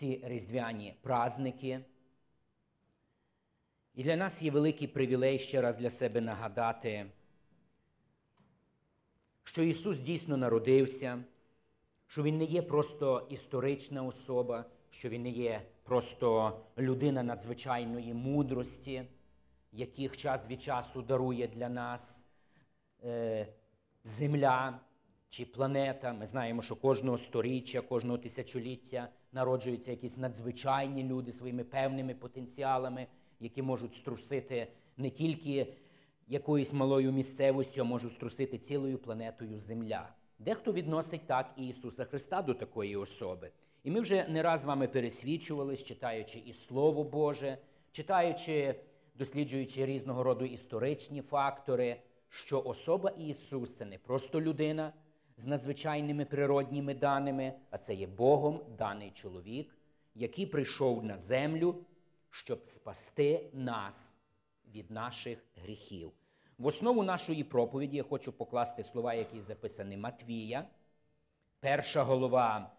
ці різдвяні праздники. І для нас є великий привілей ще раз для себе нагадати, що Ісус дійсно народився, що Він не є просто історична особа, що Він не є просто людина надзвичайної мудрості, яких час від часу дарує для нас е, земля чи планета. Ми знаємо, що кожного сторіччя, кожного тисячоліття народжуються якісь надзвичайні люди своїми певними потенціалами, які можуть струсити не тільки якоюсь малою місцевістю, а можуть струсити цілою планетою Земля. Дехто відносить так і Ісуса Христа до такої особи. І ми вже не раз з вами пересвідчувались, читаючи і Слово Боже, читаючи, досліджуючи різного роду історичні фактори, що особа Ісус це не просто людина з надзвичайними природніми даними, а це є Богом даний чоловік, який прийшов на землю, щоб спасти нас від наших гріхів. В основу нашої проповіді я хочу покласти слова, які записані Матвія, перша голова,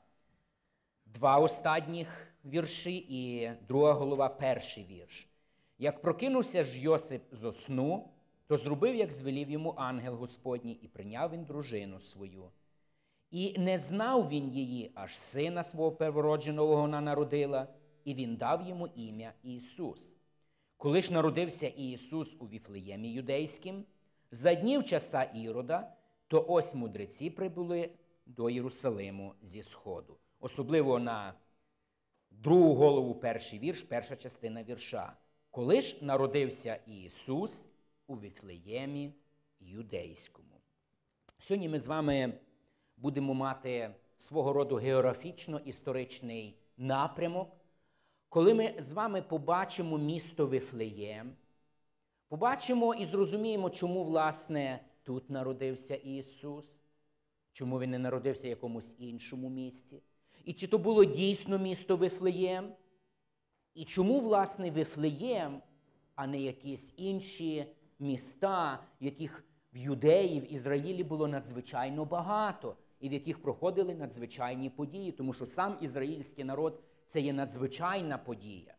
два останніх вірші, і друга голова перший вірш. Як прокинувся ж Йосип з сну, то зробив, як звелів йому ангел Господній, і прийняв він дружину свою. І не знав він її, аж сина свого первородженого вона народила, і він дав йому ім'я Ісус. Коли ж народився Ісус у Віфлеємі юдейським, за днів часа Ірода, то ось мудреці прибули до Єрусалиму зі Сходу. Особливо на другу голову перший вірш, перша частина вірша. Коли ж народився Ісус у Віфлеємі юдейському. Сьогодні ми з вами будемо мати свого роду географічно-історичний напрямок, коли ми з вами побачимо місто Вифлеєм, побачимо і зрозуміємо, чому, власне, тут народився Ісус, чому Він не народився в якомусь іншому місті. І чи то було дійсно місто Вифлеєм? І чому, власне, Вифлеєм, а не якісь інші міста, яких в Юдеї, в Ізраїлі було надзвичайно багато, і в яких проходили надзвичайні події, тому що сам ізраїльський народ це є надзвичайна подія.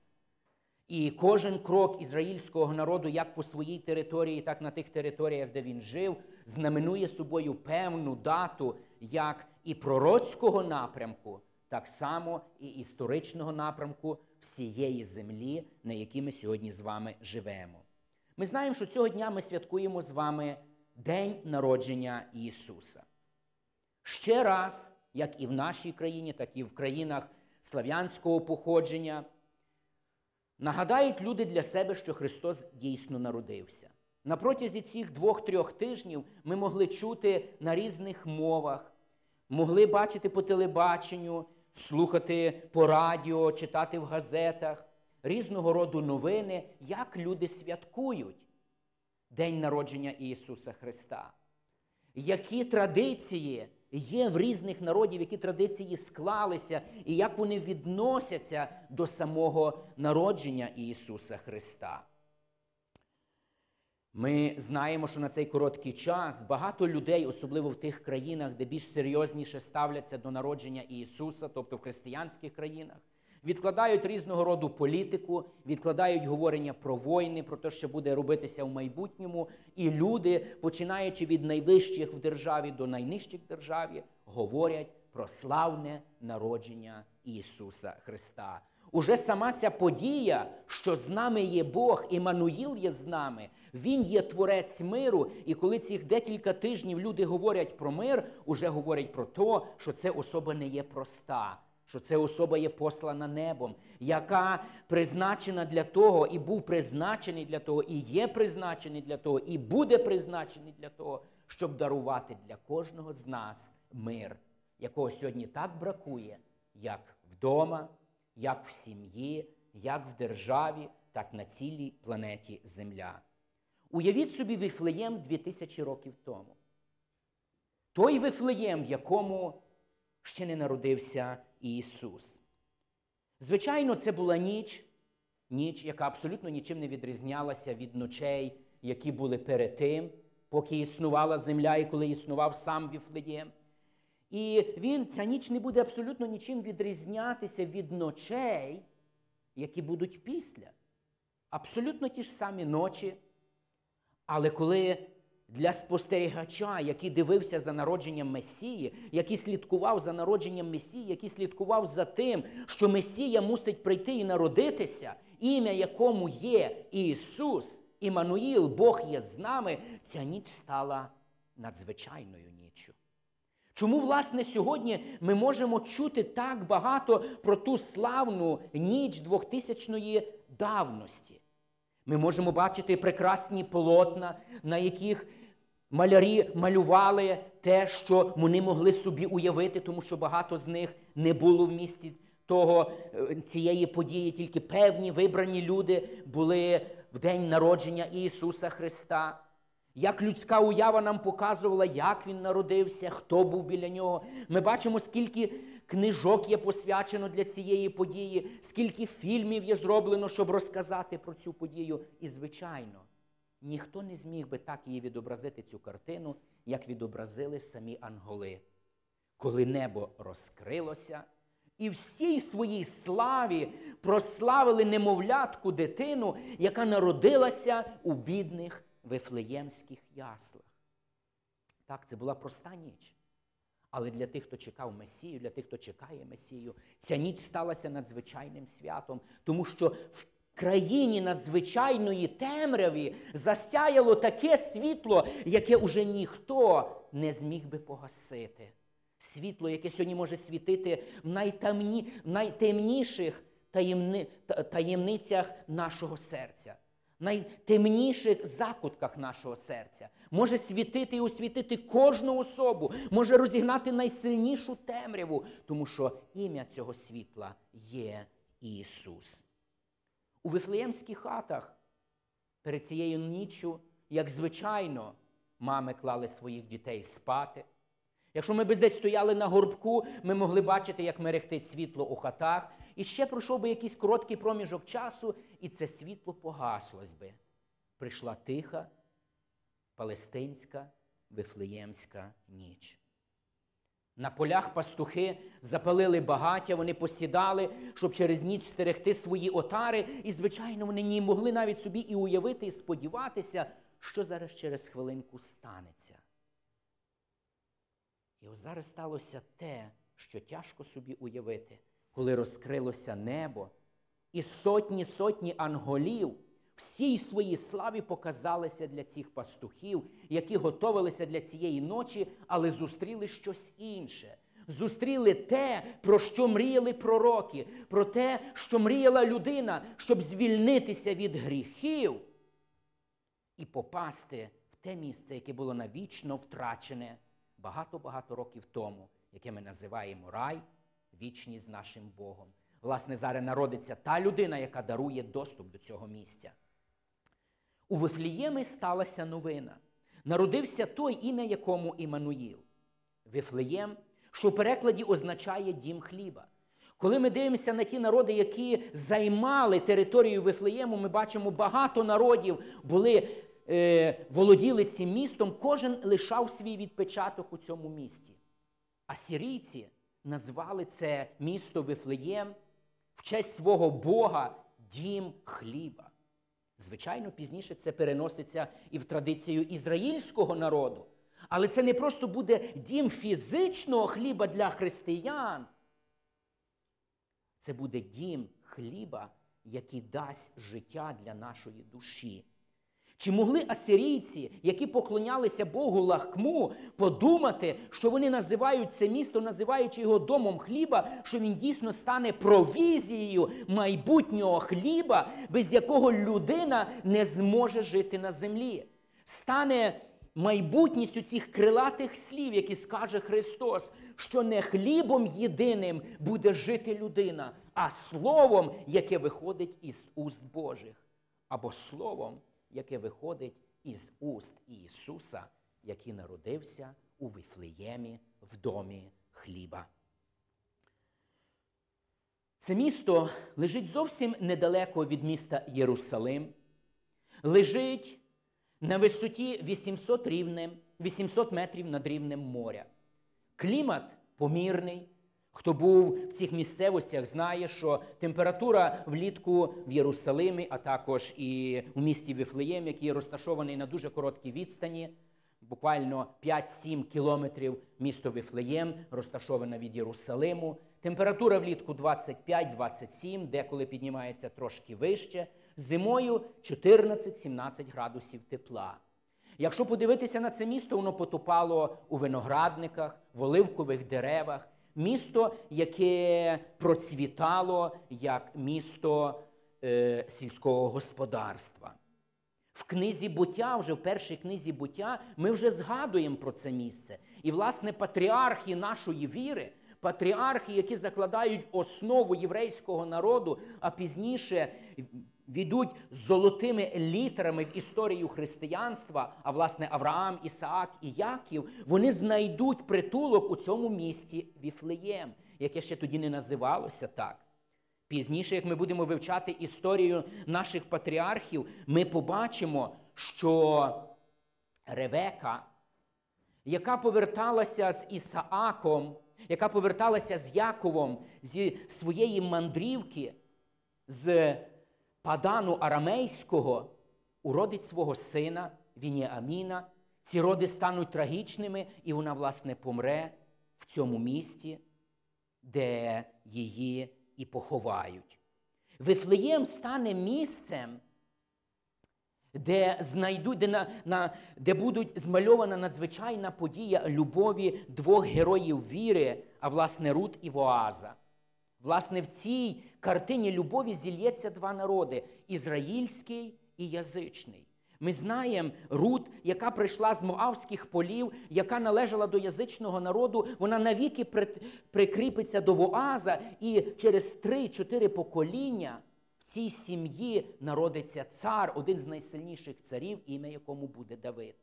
І кожен крок ізраїльського народу, як по своїй території, так на тих територіях, де він жив, знаменує собою певну дату як і пророцького напрямку, так само і історичного напрямку всієї землі, на якій ми сьогодні з вами живемо. Ми знаємо, що цього дня ми святкуємо з вами День народження Ісуса. Ще раз, як і в нашій країні, так і в країнах слав'янського походження, нагадають люди для себе, що Христос дійсно народився. На протязі цих двох-трьох тижнів ми могли чути на різних мовах, могли бачити по телебаченню, слухати по радіо, читати в газетах різного роду новини, як люди святкують День народження Ісуса Христа. Які традиції є в різних народів, які традиції склалися, і як вони відносяться до самого народження Ісуса Христа. Ми знаємо, що на цей короткий час багато людей, особливо в тих країнах, де більш серйозніше ставляться до народження Ісуса, тобто в християнських країнах, відкладають різного роду політику, відкладають говорення про війни, про те, що буде робитися в майбутньому. І люди, починаючи від найвищих в державі до найнижчих в державі, говорять про славне народження Ісуса Христа. Уже сама ця подія, що з нами є Бог, Імануїл є з нами, Він є творець миру. І коли цих декілька тижнів люди говорять про мир, уже говорять про те, що це особа не є проста що це особа є послана небом, яка призначена для того, і був призначений для того, і є призначений для того, і буде призначений для того, щоб дарувати для кожного з нас мир, якого сьогодні так бракує, як вдома, як в сім'ї, як в державі, так на цілій планеті Земля. Уявіть собі Вифлеєм 2000 років тому. Той Вифлеєм, в якому ще не народився Ісус. Звичайно, це була ніч, ніч, яка абсолютно нічим не відрізнялася від ночей, які були перед тим, поки існувала земля і коли існував сам Віфлеєм. І він, ця ніч не буде абсолютно нічим відрізнятися від ночей, які будуть після. Абсолютно ті ж самі ночі. Але коли для спостерігача, який дивився за народженням Месії, який слідкував за народженням Месії, який слідкував за тим, що Месія мусить прийти і народитися, ім'я якому є Ісус, Іммануїл, Бог є з нами, ця ніч стала надзвичайною ніччю. Чому, власне, сьогодні ми можемо чути так багато про ту славну ніч двохтисячної давності? Ми можемо бачити прекрасні полотна, на яких малярі малювали те, що вони могли собі уявити, тому що багато з них не було в місті того, е, цієї події, тільки певні вибрані люди були в день народження Ісуса Христа. Як людська уява нам показувала, як він народився, хто був біля нього. Ми бачимо, скільки книжок є посвячено для цієї події, скільки фільмів є зроблено, щоб розказати про цю подію. І, звичайно, ніхто не зміг би так її відобразити, цю картину, як відобразили самі анголи. Коли небо розкрилося, і всій своїй славі прославили немовлятку дитину, яка народилася у бідних вифлеємських яслах. Так, це була проста ніч. Але для тих, хто чекав Месію, для тих, хто чекає Месію, ця ніч сталася надзвичайним святом, тому що в країні надзвичайної темряві засяяло таке світло, яке уже ніхто не зміг би погасити. Світло, яке сьогодні може світити в, найтемні, найтемніших таємни, таємницях нашого серця найтемніших закутках нашого серця, може світити і освітити кожну особу, може розігнати найсильнішу темряву, тому що ім'я цього світла є Ісус. У Вифлеємських хатах перед цією ніччю, як звичайно, мами клали своїх дітей спати. Якщо ми б десь стояли на горбку, ми могли бачити, як мерехтить світло у хатах, і ще пройшов би якийсь короткий проміжок часу, і це світло погаслось би. Прийшла тиха, палестинська, вифлеємська ніч. На полях пастухи запалили багаття, вони посідали, щоб через ніч стерегти свої отари, і, звичайно, вони не могли навіть собі і уявити, і сподіватися, що зараз через хвилинку станеться. І ось зараз сталося те, що тяжко собі уявити, коли розкрилося небо, і сотні сотні анголів всій своїй славі показалися для цих пастухів, які готувалися для цієї ночі, але зустріли щось інше. Зустріли те, про що мріяли пророки, про те, що мріяла людина, щоб звільнитися від гріхів і попасти в те місце, яке було навічно втрачене багато-багато років тому, яке ми називаємо рай, вічність з нашим Богом. Власне, зараз народиться та людина, яка дарує доступ до цього місця. У Вифліємі сталася новина. Народився той, ім'я якому Імануїл. Вифлеєм, що в перекладі означає дім хліба. Коли ми дивимося на ті народи, які займали територію Вифлеєму, ми бачимо, багато народів були е, володіли цим містом, кожен лишав свій відпечаток у цьому місті. А сірійці назвали це місто Вифлеєм в честь свого Бога дім хліба. Звичайно, пізніше це переноситься і в традицію ізраїльського народу. Але це не просто буде дім фізичного хліба для християн. Це буде дім хліба, який дасть життя для нашої душі. Чи могли асирійці, які поклонялися Богу лахкму, подумати, що вони називають це місто, називаючи його домом хліба, що він дійсно стане провізією майбутнього хліба, без якого людина не зможе жити на землі? Стане майбутністю цих крилатих слів, які скаже Христос, що не хлібом єдиним буде жити людина, а словом, яке виходить із уст Божих, або словом яке виходить із уст Ісуса, який народився у Вифлеємі в домі хліба. Це місто лежить зовсім недалеко від міста Єрусалим, лежить на висоті 800 рівнем, 800 метрів над рівнем моря. Клімат помірний. Хто був в цих місцевостях, знає, що температура влітку в Єрусалимі, а також і у місті Вифлеєм, який розташований на дуже короткій відстані, буквально 5-7 кілометрів місто Вифлеєм, розташоване від Єрусалиму. Температура влітку 25-27, деколи піднімається трошки вище. Зимою 14-17 градусів тепла. Якщо подивитися на це місто, воно потопало у виноградниках, в оливкових деревах. Місто, яке процвітало як місто е, сільського господарства. В книзі буття, вже в першій книзі буття, ми вже згадуємо про це місце. І, власне, патріархи нашої віри, патріархи, які закладають основу єврейського народу, а пізніше війдуть золотими літерами в історію християнства, а власне Авраам, Ісаак і Яків, вони знайдуть притулок у цьому місті Віфлеєм, яке ще тоді не називалося так. Пізніше, як ми будемо вивчати історію наших патріархів, ми побачимо, що Ревека, яка поверталася з Ісааком, яка поверталася з Яковом зі своєї мандрівки, з Падану Арамейського, уродить свого сина Вініаміна. Ці роди стануть трагічними, і вона, власне, помре в цьому місті, де її і поховають. Вифлеєм стане місцем, де знайдуть, де, на, на, де будуть змальована надзвичайна подія любові двох героїв віри, а власне Рут і Воаза. Власне, в цій картині любові зільється два народи ізраїльський і язичний. Ми знаємо Рут, яка прийшла з Моавських полів, яка належала до язичного народу, вона навіки прикріпиться до Воаза, і через три-чотири покоління в цій сім'ї народиться цар, один з найсильніших царів, ім'я якому буде Давид.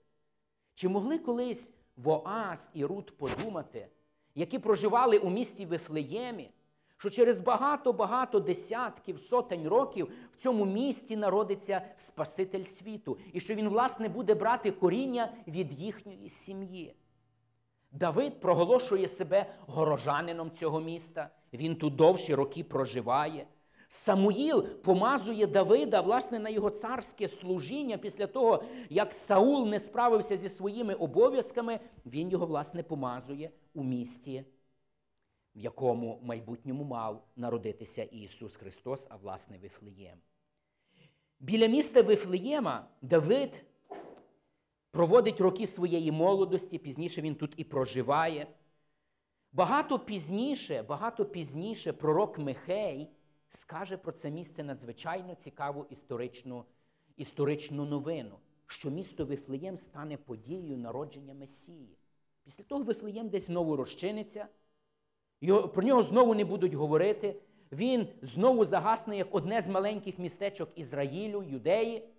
Чи могли колись Воаз і Рут подумати, які проживали у місті Вифлеємі? Що через багато-багато десятків, сотень років в цьому місті народиться Спаситель світу, і що він, власне, буде брати коріння від їхньої сім'ї. Давид проголошує себе горожанином цього міста, він тут довші роки проживає. Самуїл помазує Давида власне на його царське служіння після того, як Саул не справився зі своїми обов'язками, він його, власне, помазує у місті в якому майбутньому мав народитися Ісус Христос, а власне Вифлеєм. Біля міста Вифлеєма Давид проводить роки своєї молодості, пізніше він тут і проживає. Багато пізніше, багато пізніше пророк Михей скаже про це місце надзвичайно цікаву історичну, історичну новину, що місто Вифлеєм стане подією народження Месії. Після того Вифлеєм десь знову розчиниться. Про нього знову не будуть говорити. Він знову загасне як одне з маленьких містечок Ізраїлю, Юдеї.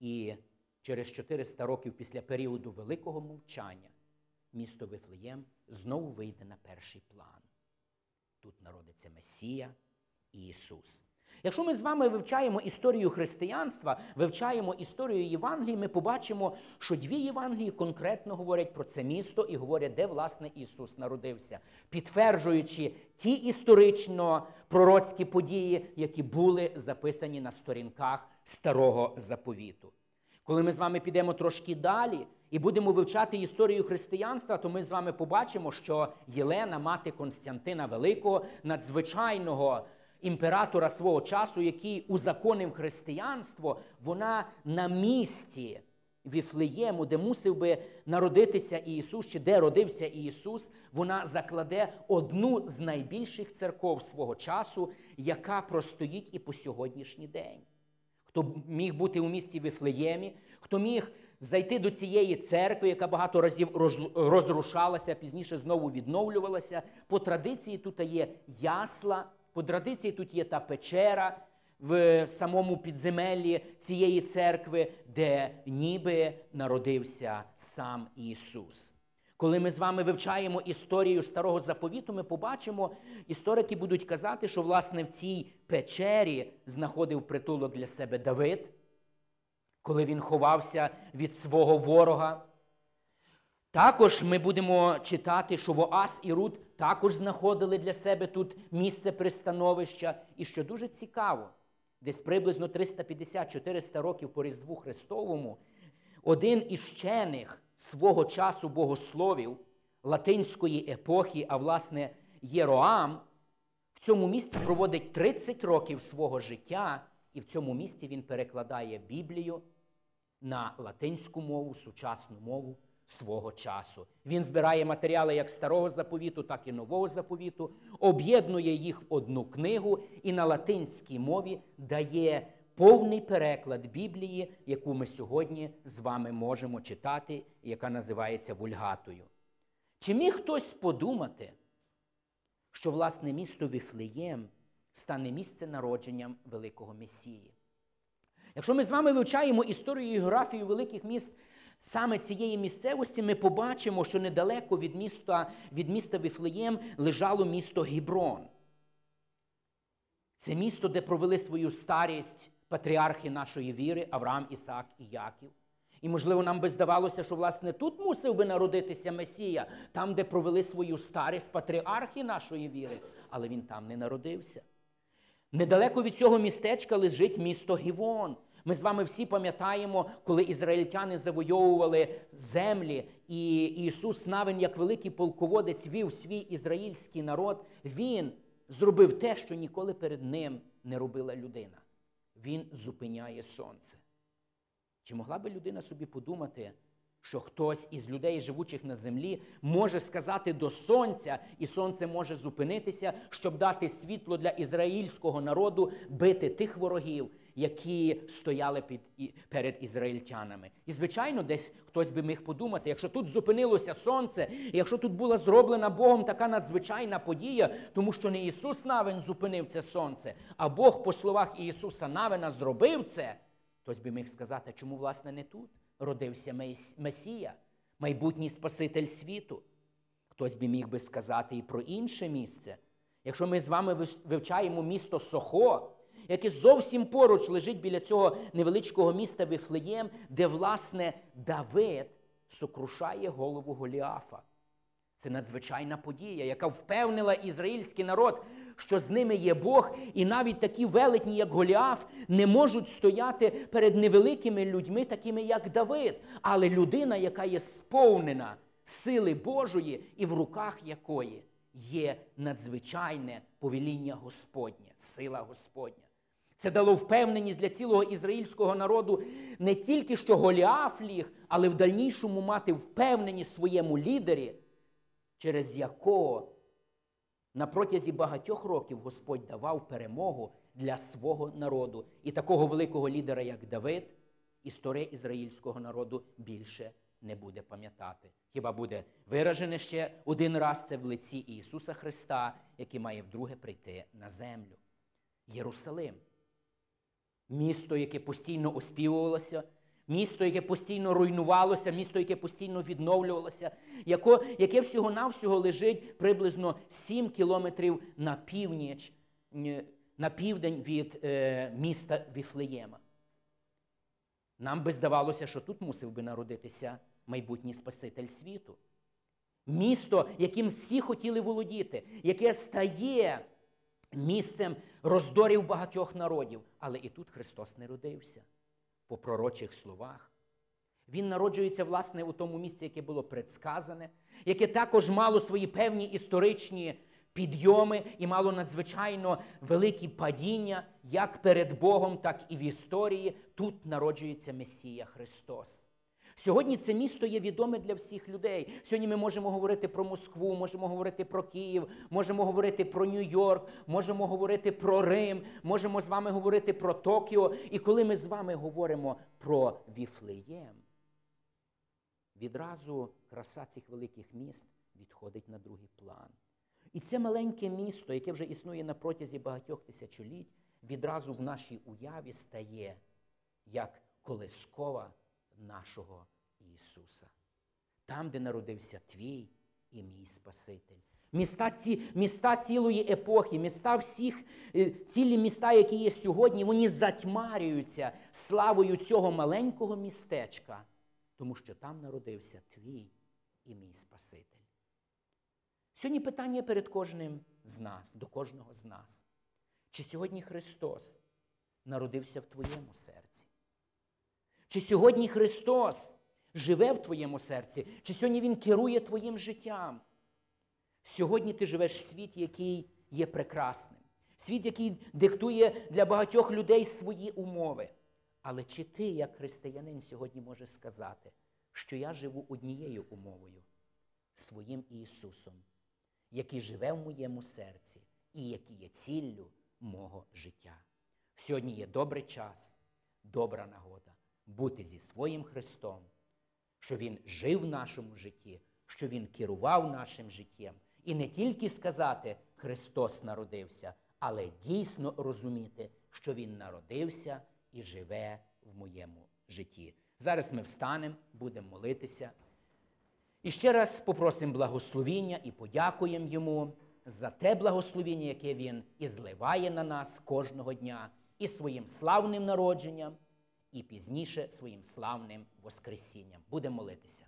І через 400 років після періоду великого мовчання місто Вифлеєм знову вийде на перший план. Тут народиться Месія і Ісус. Якщо ми з вами вивчаємо історію християнства, вивчаємо історію Євангелії, ми побачимо, що дві Євангелії конкретно говорять про це місто і говорять, де власне Ісус народився, підтверджуючи ті історично пророцькі події, які були записані на сторінках старого заповіту. Коли ми з вами підемо трошки далі і будемо вивчати історію християнства, то ми з вами побачимо, що Єлена, мати Константина Великого, надзвичайного імператора свого часу, який узаконив християнство, вона на місці Віфлеєму, де мусив би народитися Ісус, чи де родився Ісус, вона закладе одну з найбільших церков свого часу, яка простоїть і по сьогоднішній день. Хто міг бути у місті Вифлеємі, хто міг зайти до цієї церкви, яка багато разів розрушалася, пізніше знову відновлювалася. По традиції тут є ясла, по традиції тут є та печера в самому підземеллі цієї церкви, де ніби народився сам Ісус. Коли ми з вами вивчаємо історію старого заповіту, ми побачимо, історики будуть казати, що власне в цій печері знаходив притулок для себе Давид, коли він ховався від свого ворога. Також ми будемо читати, що Воас і Рут також знаходили для себе тут місце пристановища. І що дуже цікаво, десь приблизно 350-400 років по Різдву Христовому, один із вчених свого часу богословів латинської епохи, а власне Єроам, в цьому місці проводить 30 років свого життя, і в цьому місці він перекладає Біблію на латинську мову, сучасну мову свого часу. Він збирає матеріали як старого заповіту, так і нового заповіту, об'єднує їх в одну книгу і на латинській мові дає повний переклад Біблії, яку ми сьогодні з вами можемо читати, яка називається Вульгатою. Чи міг хтось подумати, що власне місто Віфлеєм стане місце народженням великого Месії? Якщо ми з вами вивчаємо історію і географію великих міст саме цієї місцевості, ми побачимо, що недалеко від міста від міста Віфлеєм лежало місто Гіброн. Це місто, де провели свою старість патріархи нашої віри Авраам, Ісаак і Яків. І, можливо, нам би здавалося, що власне тут мусив би народитися Месія, там, де провели свою старість патріархи нашої віри, але він там не народився. Недалеко від цього містечка лежить місто Гівон. Ми з вами всі пам'ятаємо, коли ізраїльтяни завойовували землі, і Ісус Навин, як великий полководець, вів свій ізраїльський народ. Він зробив те, що ніколи перед ним не робила людина. Він зупиняє сонце. Чи могла би людина собі подумати, що хтось із людей, живучих на землі, може сказати до сонця, і сонце може зупинитися, щоб дати світло для ізраїльського народу бити тих ворогів, які стояли під, перед ізраїльтянами. І, звичайно, десь хтось би міг подумати, якщо тут зупинилося сонце, якщо тут була зроблена Богом така надзвичайна подія, тому що не Ісус Навин зупинив це сонце, а Бог, по словах Ісуса Навина, зробив це, хтось би міг сказати, чому, власне, не тут родився Месія, майбутній Спаситель світу. Хтось би міг би сказати і про інше місце. Якщо ми з вами вивчаємо місто Сохо, яке зовсім поруч лежить біля цього невеличкого міста Вифлеєм, де, власне, Давид сокрушає голову Голіафа. Це надзвичайна подія, яка впевнила ізраїльський народ, що з ними є Бог, і навіть такі велетні, як Голіаф, не можуть стояти перед невеликими людьми, такими як Давид. Але людина, яка є сповнена сили Божої, і в руках якої є надзвичайне повеління Господнє, сила Господня. Це дало впевненість для цілого ізраїльського народу не тільки що Голіаф ліг, але в дальнішому мати впевненість своєму лідері, через якого на протязі багатьох років Господь давав перемогу для свого народу. І такого великого лідера, як Давид, історія ізраїльського народу більше не буде пам'ятати. Хіба буде виражене ще один раз це в лиці Ісуса Христа, який має вдруге прийти на землю. Єрусалим місто, яке постійно оспівувалося, місто, яке постійно руйнувалося, місто, яке постійно відновлювалося, яке всього-навсього лежить приблизно 7 кілометрів на північ, на південь від е, міста Віфлеєма. Нам би здавалося, що тут мусив би народитися майбутній Спаситель світу. Місто, яким всі хотіли володіти, яке стає місцем роздорів багатьох народів. Але і тут Христос не родився по пророчих словах. Він народжується, власне, у тому місці, яке було предсказане, яке також мало свої певні історичні підйоми і мало надзвичайно великі падіння, як перед Богом, так і в історії. Тут народжується Месія Христос. Сьогодні це місто є відоме для всіх людей. Сьогодні ми можемо говорити про Москву, можемо говорити про Київ, можемо говорити про Нью-Йорк, можемо говорити про Рим, можемо з вами говорити про Токіо. І коли ми з вами говоримо про Віфлеєм, відразу краса цих великих міст відходить на другий план. І це маленьке місто, яке вже існує на протязі багатьох тисячоліть, відразу в нашій уяві стає як колискова нашого Ісуса, там, де народився твій і мій Спаситель. Міста ці, міста цілої епохи, міста всіх, е, цілі міста, які є сьогодні, вони затьмарюються славою цього маленького містечка, тому що там народився твій і мій Спаситель. Сьогодні питання перед кожним з нас, до кожного з нас. Чи сьогодні Христос народився в твоєму серці? Чи сьогодні Христос живе в твоєму серці? Чи сьогодні Він керує твоїм життям? Сьогодні ти живеш в світі, який є прекрасним, світ, який диктує для багатьох людей свої умови. Але чи ти, як християнин, сьогодні можеш сказати, що я живу однією умовою своїм Ісусом, який живе в моєму серці і який є ціллю мого життя? Сьогодні є добрий час, добра нагода бути зі своїм Христом, що Він жив в нашому житті, що Він керував нашим життям. І не тільки сказати Христос народився, але дійсно розуміти, що Він народився і живе в моєму житті. Зараз ми встанемо, будемо молитися. І ще раз попросимо благословіння і подякуємо йому за те благословіння, яке він і зливає на нас кожного дня, і своїм славним народженням, і пізніше своїм славним Воскресінням. Будемо молитися.